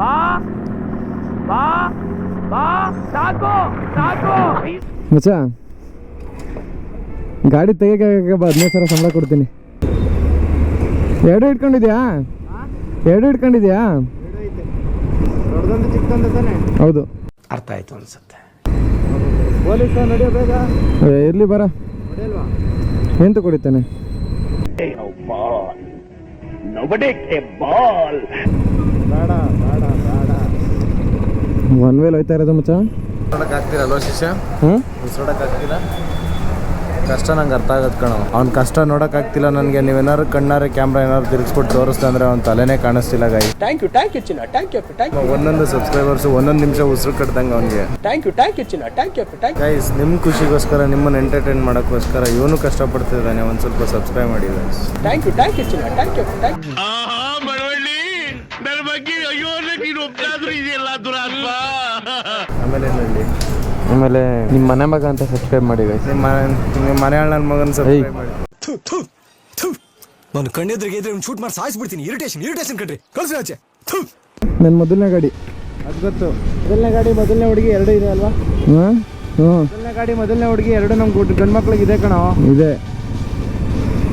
ಬಾ ಬಾ ಬಾ ಸಾಕು ಸಾಕು. ಮಚ್ಚ ಗಾಡಿ ತೆಗಿಯಕ್ಕೆ ಬಾ ಹದಿನೈದು ಸಾವಿರ ಸಂಬಳ ಕೊಡ್ತೀನಿ. ಎರಡು ಇಟ್ಕೊಂಡಿದ್ಯಾ ಎರಡು ಇಟ್ಕೊಂಡಿದ್ಯಾ ಹೌದು. ಅರ್ಥ ಆಯ್ತು ಅನ್ಸುತ್ತೆ. ಇರ್ಲಿ ನಡೆಯೋ ಬೇಗ? ಇರಲಿ ಬರ. ಎಂತು ಕುಡಿತಾನೆ? ಬೇಡ ಬೇಡ. ಒನ್ ವೇಲ್ ಹೋಯ್ತಾ ಇರೋದು ಮಚ್ಚ ಆಗ್ತಿಲ್ಲ ಶಿಷ್ಯ? ಹ್ಞೂ ಉಸಿರೋಡಕ್ ಆಗ್ತಿಲ್ಲ ಕಷ್ಟ ನಂಗೆ ಅರ್ಥ ಆಗತ್ ಕಣ. ಅವ್ನ ಕಷ್ಟ ನೋಡಕ್ ಆಗ್ತಿಲ್ಲ ನನಗೆ ನೀವೇನಾದ್ರು ಕಣ್ಣಾರೆ ಕ್ಯಾಮ್ರಾ ಏನಾದ್ರು ತಿರ್ಗಿಸ್ಬಿಟ್ಟು ತೋರಿಸ್ತಾ ಅಂದ್ರೆ ಅವ್ನ ತಲೆನೇ ಕಾಣಿಸ್ತಿಲ್ಲ ಗಾಯಿ ಥ್ಯಾಂಕ್ ಯು ಥ್ಯಾಂಕ್ ಯು ಚಿನ್ನ. ಥ್ಯಾಂಕ್ ಯು ಥ್ಯಾಂಕ್ ಒಂದೊಂದು ಸಬ್ಸ್ಕ್ರೈಬರ್ಸ್ ಒಂದೊಂದು ನಿಮಿಷ ಉಸಿರು ಕಟ್ದಂಗೆ ಅವ್ನಿಗೆ. ಥ್ಯಾಂಕ್ ಯು ಥ್ಯಾಂಕ್ ಯು ಚಿನ್ನ. ಥ್ಯಾಂಕ್ ಯು ಥ್ಯಾಂಕ್ ಗೈಸ್ ನಿಮ್ಮ ಖುಷಿಗೋಸ್ಕರ ನಿಮ್ಮನ್ನ ಎಂಟರ್ಟೈನ್ ಮಾಡೋಕ್ಕೋಸ್ಕರ ಇವನು ಕಷ್ಟಪಡ್ತಿದ್ದಾನೆ. ಒಂದು ಸ್ವಲ್ಪ ಸಬ್ಸ್ಕ್ರೈಬ್ ಮಾಡಿ. ಥ್ಯಾಂಕ್ ಯು ಥ್ಯಾಂಕ್ ಯು ಚಿನ್ನ. ಥ್ಯಾಂಕ್ ಯು ಥ್ಯಾಂಕ್ ಯು ನೀನು ಒಪ್ತಾದ್ರು ಹೇಳಿ ಆಮೇಲೆ ನಿಮ್ಮ ಮನೆ ಮಗ ಅಂತ ಸಬ್ಸ್ಕ್ರೈಬ್ ಮಾಡಿ ಗೈಸ್ ನಿಮ್ಮ ನಿಮ್ಮ ಮನೆ ನನ್ನ ಮಗನ ಸಬ್ಸ್ಕ್ರೈಬ್ ಮಾಡಿ. ನಾನು ಕಣ್ಣೆದ್ರಿಗೆ ಇದ್ರೆ ಒಂದು ಶೂಟ್ ಮಾಡಿ ಸಾಯಿಸ್ಬಿಡ್ತೀನಿ. ಇರಿಟೇಷನ್ ಇರಿಟೇಷನ್ ಕಣ್ರಿ. ಕಳ್ಸಿ ಆಚೆ. ನನ್ನ ಮೊದಲನೇ ಗಾಡಿ. ಅದು ಗೊತ್ತು. ಮೊದಲನೇ ಗಾಡಿ ಮೊದಲನೇ ಹುಡುಗಿ ಎರಡು ಇದೆ ಅಲ್ವಾ? ಹಾಂ? ಹ್ಞೂ ಮೊದಲನೇ ಗಾಡಿ ಮೊದಲನೇ ಹುಡುಗಿ ಎರಡು ನಮ್ಮ ಗಂಡು ಮಕ್ಳಿಗೆ ಇದೆ ಕಣೋ. ಇದೆ.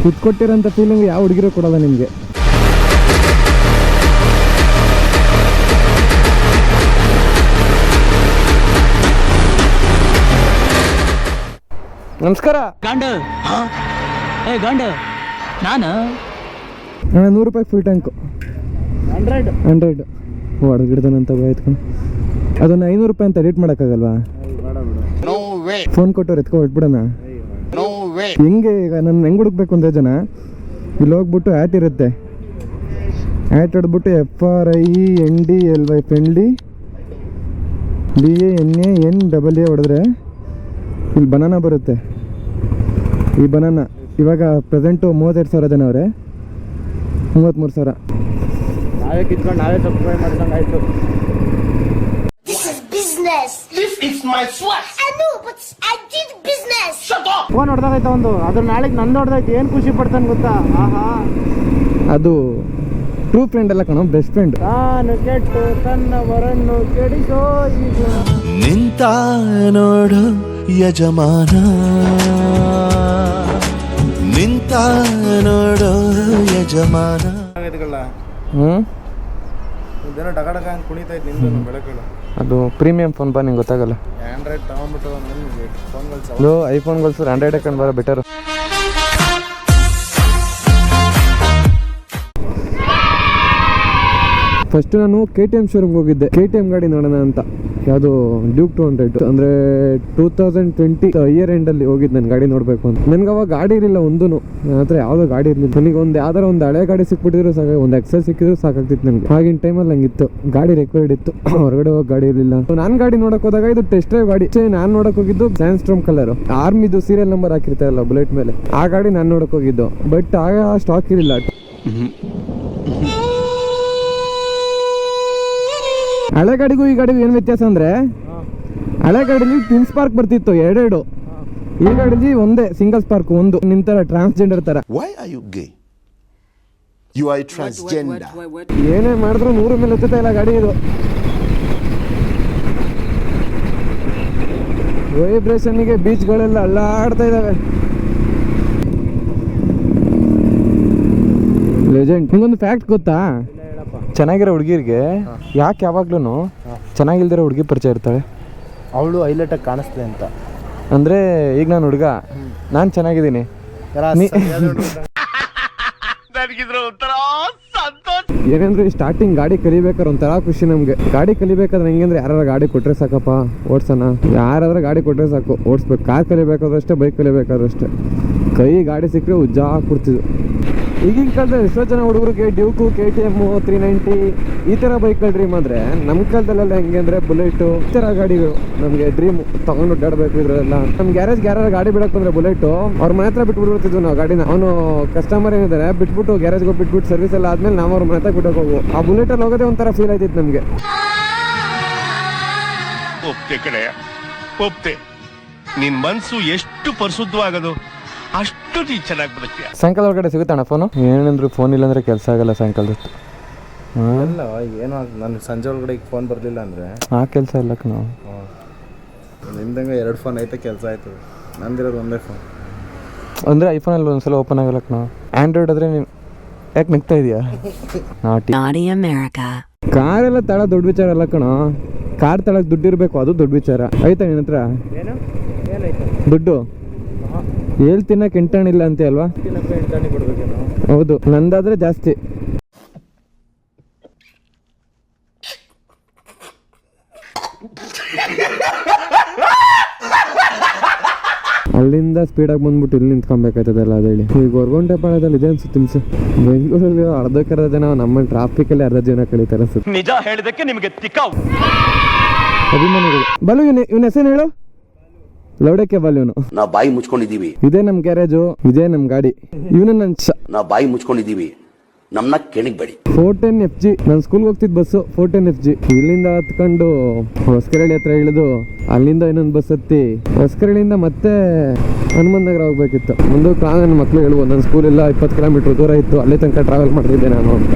ಇದು ಕೊಟ್ಟಿರೋಂಥ ಫೀಲಿಂಗ್ ಯಾವ ಹುಡುಗಿರು ಕೊಡಲ್ಲ ನಿಮಗೆ. ನಮಸ್ಕಾರ. ಗಂಡ. ಏ ಗಂಡ. ನಾನು? ನೂರು ರೂಪಾಯಿ ಫುಲ್ ಟ್ಯಾಂಕು ಹಂಡ್ರೆಡ್. ಹಂಡ್ರೆಡ್. ಹೊಡಗಿಡ್ದನಂತ ಬಾಯ್ತ್ಕೊಂಡು ಅದನ್ನು ಐನೂರು ರೂಪಾಯಿ ಅಂತ ಎಡಿಟ್ ಮಾಡೋಕ್ಕಾಗಲ್ವಾ? ಫೋನ್ ಕೊಟ್ಟವ್ರು ಎತ್ಕೊ ಹೊಟ್ಬಿಡೋಣ ಹೆಂಗೆ ಈಗ ನನ್ನ ಹೆಂಗೆ ಹುಡುಕ್ಬೇಕು ಅಂದ್ರೆ ಜನ? ಇಲ್ಲಿ ಹೋಗ್ಬಿಟ್ಟು ಆ್ಯಟ್ ಇರುತ್ತೆ. ಆ್ಯಟ್ ಹೊಡೆದ್ಬಿಟ್ಟು F R I E N D L ಪೆಂಡ್ಲಿ B A N A N double A ಹೊಡೆದ್ರೆ ಇಲ್ಲಿ ಬನಾನ ಬರುತ್ತೆ. ಈ ಬನಾನ ಇವಾಗ ಪ್ರೆಸೆಂಟು ಮೂವತ್ತೆರಡು ಸಾವಿರ ಜನ ಅವರೇ ಮೂವತ್ತ್ಮೂರು ಸಾವಿರ. ನಾವೇ ಕಿತ್ಕೊಂಡು ನಾವೇ ಸಬ್ಸ್ಕ್ರೈಬ್ ಮಾಡ್ಕೊಂಡು ಆಯ್ತು. This is business. This is my swag. I know, but I did business. Phone ಹೊಡೆದಾಗೈತೆ ಒಂದು? ಅದ್ರ ನಾಳೆಗೆ ನಂದು ಹೊಡೆದೈತೆ ಏನು ಖುಷಿ ಪಡ್ತಾನೆ ಗೊತ್ತಾ? ಆಹಾ. ಅದು ಟ್ರೂ ಫ್ರೆಂಡ್ ಅಲ್ಲ ಕಣೋ ಬೆಸ್ಟ್ ಫ್ರೆಂಡ್ ತಾನು ಕೆಟ್ಟು ತನ್ನ ವರನ್ನು ಕೆಡಿಸೋ ಈ ಗುಣ ನಿಂತ ನೋಡು ಯಜಮಾನ. ನಿಂತ ನೋಡು ಯಜಮಾನ. ಆಗೈತೆಗಳ ಹ್ಞೂ ಇದೇನೋ ಡಗ ಡಗ ಅಂತ ಕುಣಿತೈತೆ ನಿಂದು ಬೆಳಕಳು ಅದು ಪ್ರೀಮಿಯಂ ಫೋನ್ ಬಾ ನಿಂಗೆ ಗೊತ್ತಾಗಲ್ಲ. ಆ್ಯಂಡ್ರಾಯ್ಡ್ ತಗೊಂಡ್ಬಿಟ್ಟು ಫೋನ್ಗಳು ಇದು ಐಫೋನ್ಗಳು ಸರ್ ಆಂಡ್ರಾಯ್ಡ್ ಹಾಕೊಂಡು ಬರೋ ಬೆಟರ್ ಫಸ್ಟ್ ನಾನು ಕೆ ಟಿ ಎಂ ಶೋರೂಮ್ಗೆ ಹೋಗಿದ್ದೆ. ಕೆ ಟಿ ಎಂ ಗಾಡಿ ನೋಡೋಣ ಅಂತ. ಯಾವುದು ಡ್ಯೂಕ್ ಟು ಹಂಡ್ರೆಡ್ ಅಂದರೆ ಟೂ ತೌಸಂಡ್ ಟ್ವೆಂಟಿ ಇಯರ್ ಎಂಡಲ್ಲಿ ಹೋಗಿದ್ದು ನಾನು ಗಾಡಿ ನೋಡಬೇಕು ಅಂತ. ನನಗೆ ಅವಾಗ ಗಾಡಿ ಇರಲಿಲ್ಲ ಒಂದೂ ನನ್ನ ಹತ್ರ ಯಾವುದೋ ಗಾಡಿ ಇರಲಿಲ್ಲ. ನನಗೆ ಒಂದು ಯಾವ್ದಾರ ಒಂದು ಹಳೆ ಗಾಡಿ ಸಿಕ್ಬಿಟ್ಟಿದ್ರು ಸಾಕು, ಒಂದು ಎಕ್ಸೆಲ್ ಸಿಕ್ಕಿದ್ರು ಸಾಕಾಗ್ತಿತ್ತು ನನಗೆ. ಆಗಿನ ಟೈಮಲ್ಲಿ ಹಂಗಿತ್ತು ಗಾಡಿ ರೆಕ್ವೈರ್ಡ್ ಇತ್ತು. ಹೊರಗಡೆ ಹೋಗಿ ಗಾಡಿ ಇರಲಿಲ್ಲ. ನಾನು ಗಾಡಿ ನೋಡಕ್ ಹೋದಾಗ ಇದು ಟೆಸ್ಟ್ ಡ್ರೈವ್ ಗಾಡಿ. ನಾನು ನೋಡಕ್ ಹೋಗಿದ್ದು ಸ್ಯಾನ್ಸ್ಟ್ರೋಮ್ ಕಲರ್ ಆರ್ಮಿದು ಸೀರಿಯಲ್ ನಂಬರ್ ಹಾಕಿರ್ತಾರಲ್ಲ ಬುಲೆಟ್ ಮೇಲೆ. ಆ ಗಾಡಿ ನಾನು ನೋಡಕ್ ಹೋಗಿದ್ದು. ಬಟ್ ಆಗ ಸ್ಟಾಕ್ ಇರಲಿಲ್ಲ. ಹಳೆ ಗಾಡಿಗೂ ಈ ಗಾಡಿಗೂ ಏನು ವ್ಯತ್ಯಾಸ ಅಂದ್ರೆ ಹಳೆ ಗಾಡಿಲಿ ಟ್ವಿನ್ ಸ್ಪಾರ್ಕ್ ಬರ್ತಿತ್ತು ಎರಡೆರಡು. ಈ ಗಾಡಿಲಿ ಒಂದೇ ಸಿಂಗಲ್ ಸ್ಪಾರ್ಕ್ ಒಂದು. ನಿಂತರ ಟ್ರಾನ್ಸ್ಜೆಂಡರ್ ತರ. Why are you gay? You are a transgender. ಏನೇ ಮಾಡಿದ್ರು ನೂರ ಮೇಲೆ ಹತ್ತುತ್ತಾ ಇಲ್ಲ ಗಾಡಿ ಇದು. ವೈಬ್ರೇಷನ್ಗೆ ಬೀಚ್ಗಳೆಲ್ಲ ಅಲ್ಲಾಡ್ತಾ ಇದಾವೆ. ಲೆಜೆಂಡ್ ನಿಮ್ಗೊಂದು ಫ್ಯಾಕ್ಟ್ ಗೊತ್ತಾ? ಚೆನ್ನಾಗಿರೋ ಹುಡುಗಿರಿಗೆ ಯಾಕೆ ಯಾವಾಗ್ಲೂ ಚೆನ್ನಾಗಿಲ್ದಿರೋ ಹುಡುಗಿ ಪರಿಚಯ ಇರ್ತಾಳೆ? ಅವಳು ಹೈಲೈಟಾಗಿ ಕಾಣಿಸ್ತದೆ ಅಂತ. ಅಂದ್ರೆ ಈಗ ನಾನು ಹುಡುಗ ನಾನು ಚೆನ್ನಾಗಿದ್ದೀನಿ. ಏನಂದ್ರೆ ಸ್ಟಾರ್ಟಿಂಗ್ ಗಾಡಿ ಕಲಿಬೇಕಾದ್ರೆ ಒಂಥರ ಖುಷಿ ನಮಗೆ. ಗಾಡಿ ಕಲಿಬೇಕಾದ್ರೆ ಹೆಂಗಂದ್ರೆ ಯಾರು ಗಾಡಿ ಕೊಟ್ರೆ ಸಾಕಪ್ಪ ಓಡ್ಸೋಣ. ಯಾರಾದ್ರೂ ಗಾಡಿ ಕೊಟ್ರೆ ಸಾಕು ಓಡಿಸ್ಬೇಕು. ಕಾರ್ ಕಲಿಬೇಕಾದ್ರೆ ಅಷ್ಟೇ ಬೈಕ್ ಕಲಿಬೇಕಾದ್ರೂ ಅಷ್ಟೇ. ಕೈ ಗಾಡಿ ಸಿಕ್ಕರೆ ಉಜ್ಜಾ ಹಾಕ್ಬಿಡ್ತಿದ್ವು ಈಗಿನ ಕಾಲದಲ್ಲಿ ಎಷ್ಟೋ ಜನ ಹುಡುಗರಿಗೆ Duke K T M three ninety ಈ ಥರ ಬೈಕ್ಗಳು ಡ್ರೀಮ್ ಆದರೆ ನಮ್ಮ ಕಾಲದಲ್ಲೆಲ್ಲ ಹೆಂಗೆ ಅಂದರೆ ಬುಲೆಟು ಈ ಥರ ಗಾಡಿಗಳು ನಮಗೆ ಡ್ರೀಮ್ ತೊಗೊಂಡು ಅಡ್ಡಾಡಬೇಕು ಇದ್ರೆಲ್ಲ ನಮ್ಮ ಗ್ಯಾರೇಜ್ ಗ್ಯಾರೇಜ್ ಗಾಡಿ ಬಿಡಕ್ಕೆ ಬಂದರೆ ಬುಲೆಟು ಅವ್ರ ಮನೆ ಹತ್ರ ಬಿಟ್ಬಿಡ್ಬಿಡ್ತಿದ್ವು ನಾವು ಗಾಡಿನ. ಅವನು ಕಸ್ಟಮರ್ ಏನಿದ್ದಾರೆ ಬಿಟ್ಬಿಟ್ಟು ಗ್ಯಾರೇಜ್ಗೆ ಹೋಗಿ ಬಿಟ್ಬಿಟ್ಟು ಸರ್ವಿಸ್ ಎಲ್ಲ ಆದಮೇಲೆ ನಾವು ಅವ್ರ ಮನೆ ಹತ್ರ ಬಿಟ್ಟಕ್ಕೆ ಹೋಗು ಆ ಬುಲೆಟಲ್ಲಿ ಹೋಗೋದೇ ಒಂಥರ ಫೀಲ್ ಆಯ್ತಿತ್ತು ನಮಗೆ. ಒಪ್ತೆ ಕಡೆ ಒಪ್ತೆ. ನಿನ್ ಮನಸ್ಸು ಎಷ್ಟು ಪರಿಶುದ್ಧವಾಗೋದು ಅಷ್ಟು ಸಾಯಂಕಾಲ ಒಳಗಡೆ ಸಿಗುತ್ತಣ್ಣ ಫೋನು ಏನಂದ್ರೆ ಫೋನ್ ಇಲ್ಲಾಂದ್ರೆ ಕೆಲಸ ಆಗಲ್ಲ ಸಾಯಂಕಾಲದಷ್ಟು ಅಲ್ಲ ಏನೋ ನಾನು ಸಂಜೆ ಒಳಗಡೆ ಈಗ ಫೋನ್ ಬರಲಿಲ್ಲ ಅಂದರೆ? ಆ ಕೆಲಸ ಇಲ್ಲ ಕಣೋ ನಿಮ್ದಂಗೆ ಎರಡು ಫೋನ್ ಐತೆ ಕೆಲಸ ಆಯ್ತು. ನಂದಿರೋದು ಒಂದೇ ಫೋನ್ ಅಂದರೆ ಐಫೋನಲ್ಲಿ ಒಂದ್ಸಲ ಓಪನ್ ಆಗಲ್ಲ ಕಣೋ ಆ್ಯಂಡ್ರಾಯ್ಡ್ ಆದರೆ ನೀನು ಯಾಕೆ ನಗ್ತಾ ಇದೆಯಾ? ನಾಟಿ. ನಾಡಿ America. ಕಾರೆಲ್ಲ ತಳ ದೊಡ್ಡ ವಿಚಾರ ಅಲ್ಲ ಕಣೋ. ಕಾರ್ ತಳಕ್ ದುಡ್ಡು ಇರಬೇಕು ಅದು ದೊಡ್ಡ ವಿಚಾರ. ಆಯ್ತಾ ನಿನ್ನ ಹತ್ರ? ದುಡ್ಡು? ಹೇಳ್ ತಿನ್ನಕ್ಕೆ ಎಂಟಾಣಿಲ್ಲ ಅಂತೆ ಅಲ್ವಾ? ಹೌದು ನಂದಾದ್ರೆ ಜಾಸ್ತಿ. ಅಲ್ಲಿಂದ ಸ್ಪೀಡಾಗಿ ಬಂದ್ಬಿಟ್ಟು ಇಲ್ಲಿ ನಿಂತ್ಕೊಬೇಕಾಯ್ತದಲ್ಲ ಅದೇಳಿ ಈಗ ಹೊರಗೊಂಡೆ ಪಾಳದಲ್ಲಿ ಇದೆ ಅನ್ಸುತ್ತೆ ಸರ್ ಬೆಂಗಳೂರಲ್ಲಿ ಅರ್ಧಕ್ಕರ್ಧ ಜನ ನಮ್ಮ ಟ್ರಾಫಿಕಲ್ಲಿ ಅರ್ಧ ಜೀವನ ಕಳೀತಾರೆ ಸರ್ ನಿಜ ಹೇಳಿದಕ್ಕೆ ನಿಮಗೆ ಅಭಿಮಾನಿಗಳು. ಬಲು ಇವನ ಇವನ ಹೆಸರು ಹೇಳು? ಲೌಡಕ್ಕೆ ಕೇಬಲ್ ಇವನು. ನಾವು ಬಾಯಿ ಮುಚ್ಕೊಂಡಿದೀವಿ ಇದೇ ನಮ್ ಗ್ಯಾರೇಜು ಇದೇ ನಮ್ ಗಾಡಿ. ಇವನು ನನ್ ನಾವು ಬಾಯಿ ಮುಚ್ಕೊಂಡಿದೀವಿ ನಮ್ನ ಕೆಣಿಗ್ಬೇಡಿ ಫೋರ್ ಟೆನ್ ಎಫ್ ಜಿ. ನಾನು ಸ್ಕೂಲ್ಗೆ ಹೋಗ್ತಿದ್ bus four ten F G. ಇಲ್ಲಿಂದ ಹತ್ಕೊಂಡು ಹೊಸಕರಳ್ಳಿ ಹತ್ರ ಇಳಿದು ಅಲ್ಲಿಂದ ಇನ್ನೊಂದು ಬಸ್ ಹತ್ತಿ ಹೊಸಕರಳ್ಳಿಯಿಂದ ಮತ್ತೆ ಹನುಮಂತ ನಗರ ಹೋಗ್ಬೇಕಿತ್ತು. ಮುಂದೆ ಕಾಲ ನನ್ನ ಮಕ್ಳು ಹೇಳುವ ನನ್ನ ಸ್ಕೂಲ್ ಎಲ್ಲ ಇಪ್ಪತ್ತು ಕಿಲೋಮೀಟರ್ ದೂರ ಇತ್ತು ಅಲ್ಲೇ ತನಕ ಟ್ರಾವೆಲ್ ಮಾಡ್ತಿದ್ದೆ ನಾನು. ಅಂತ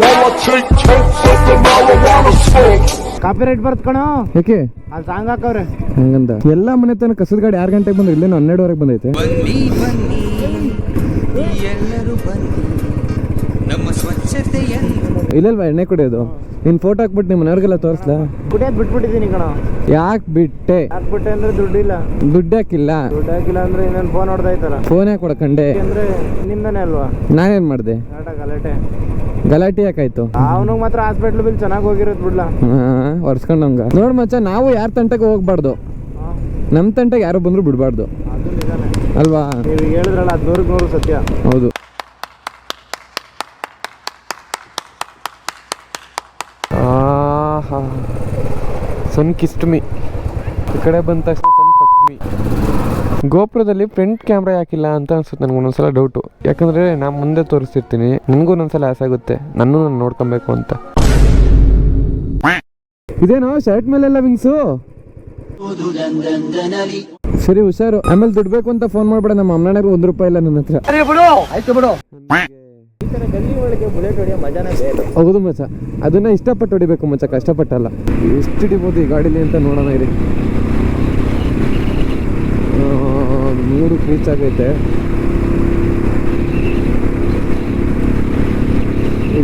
While I take totes of the marijuana smoke. Copyright ಬರ್ತ್ ಕಣೋ. ಯಾಕೆ ಅಲ್ಲಿ ಸಾಂಗ್ ಹಾಕವ್ರೆ. ಹಂಗಂದ? ಎಲ್ಲ ಮನೆ ತನಕ ಕಸದ ಗಾಡಿ ಆರು ಗಂಟೆಗೆ ಬಂದ್ರೆ? ಇಲ್ಲೇನು ಹನ್ನೆರಡುವರೆಗೆ ಬಂದೈತೆ. ಇಲ್ಲಲ್ವಾ ಎಣ್ಣೆ ಕುಡಿಯೋದು? ನಿನ್ ಫೋಟೋ ಹಾಕ್ಬಿಟ್ಟು ನಿಮ್ಮ ಮನೆಯವ್ರಿಗೆಲ್ಲ ತೋರಿಸ್ಲಾ? ಕುಡಿಯೋದ್ ಬಿಟ್ಬಿಟ್ಟಿದೀನಿ ಕಣೋ. ಯಾಕೆ ಬಿಟ್ಟೆ? ಹಾಕ್ಬಿಟ್ಟೆ ಅಂದ್ರೆ ದುಡ್ಡಿಲ್ಲ. ದುಡ್ಡು ಹಾಕಿಲ್ಲ? ದುಡ್ಡು ಹಾಕಿಲ್ಲ ಅಂದ್ರೆ ಇನ್ನೊಂದು ಫೋನ್ ಹೊಡೆದೈತಲ್ಲ. ಫೋನ್ ಯಾಕೆ ಕೊಡಕಂಡೆ ಅಂದ್ರೆ ನಿಂದನೇ ಅಲ್ವಾ? ನಾನೇನ್ ಮಾಡಿದೆ? ಗಲಾಟೆ ಗಲಾಟೆ. ಗಲಾಟೆ ಯಾಕಾಯ್ತು? ಅವನಿಗೆ ಮಾತ್ರ ಹಾಸ್ಪಿಟ್ಲ್ ಬಿಲ್ ಚೆನ್ನಾಗಿ ಹೋಗಿರೋದು ಬಿಡ್ಲಾ. ಒರ್ಸ್ಕೊಂಡಂಗ ನೋಡ್ ಮಚ್ಚ ನಾವು ಯಾರ ತಂಟಕ್ಕೆ ಹೋಗ್ಬಾರ್ದು? ನಮ್ಮ ತಂಟಕ್ಕೆ ಯಾರು ಬಂದ್ರು ಬಿಡಬಾರ್ದು. ಅಲ್ವಾ? ನೀವು ಹೇಳಿದ್ರಲ್ಲ ಅದು ನೂರಕ್ಕೆ ನೂರು ಸತ್ಯ. ಹೌದು. ಸನ್ ಕಿಸ್ಟ್ಮಿ ಈ ಕಡೆ ಬಂದ ತಕ್ಷಣ ಸನ್ ಮೀ. ಗೋಪುರದಲ್ಲಿ ಫ್ರಂಟ್ ಕ್ಯಾಮ್ರಾ ಯಾಕಿಲ್ಲ ಅಂತ ಅನ್ಸುತ್ತೆ ನನಗೆ ಒಂದೊಂದ್ಸಲ ಡೌಟು ಯಾಕಂದ್ರೆ ನಾನು ಮುಂದೆ ತೋರಿಸ್ತಿರ್ತೀನಿ. ನನಗೂ ಒಂದ್ಸಲ ಆಸೆ ಆಗುತ್ತೆ. ನನ್ನೂ ನಾನು ನೋಡ್ಕೊಬೇಕು ಅಂತ. ಇದೇನೋ ಶರ್ಟ್ ಮೇಲೆಲ್ಲ ವಿಂಗ್ಸು ಸರಿ ಹುಷಾರು. ಆಮೇಲೆ ದುಡ್ಡು ಬೇಕು ಅಂತ ಫೋನ್ ಮಾಡ್ಬೇಡ. ನಮ್ಮ ಅಮ್ಮನಾಗ ಒಂದ್ ರೂಪಾಯಿ ಇಲ್ಲ ನನ್ನ ಹತ್ರ. ಹೌದು ಮಚ್ಚ. ಅದನ್ನ ಇಷ್ಟಪಟ್ಟು ಹೊಡಿಬೇಕು ಮಚ್ಚ. ಕಷ್ಟಪಟ್ಟಲ್ಲ. ಎಷ್ಟು ಹಿಡಿಬೋದು ಈ ಗಾಡಿಲಿ ಅಂತ ನೋಡೋಣ ಇರಿ. ನೂರು ರೀಚ್ ಆಗೈತೆ.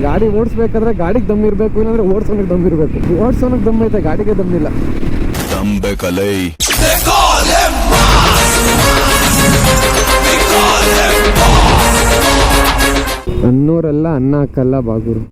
ಗಾಡಿ ಓಡಿಸ್ಬೇಕಾದ್ರೆ ಗಾಡಿಗೆ ದಮ್ ಇರಬೇಕು ಇಲ್ಲಾಂದ್ರೆ ಓಡಿಸೋನಕ್ಕೆ ದಮ್ ಇರಬೇಕು. ಓಡಿಸೋನಕ್ಕೆ ದಮ್ ಐತೆ ಗಾಡಿಗೆ ದಮ್ ಇಲ್ಲ. ಅನ್ನೋರೆಲ್ಲ ಅನ್ನ ಹಾಕಲ್ಲ ಬಾಗುರು.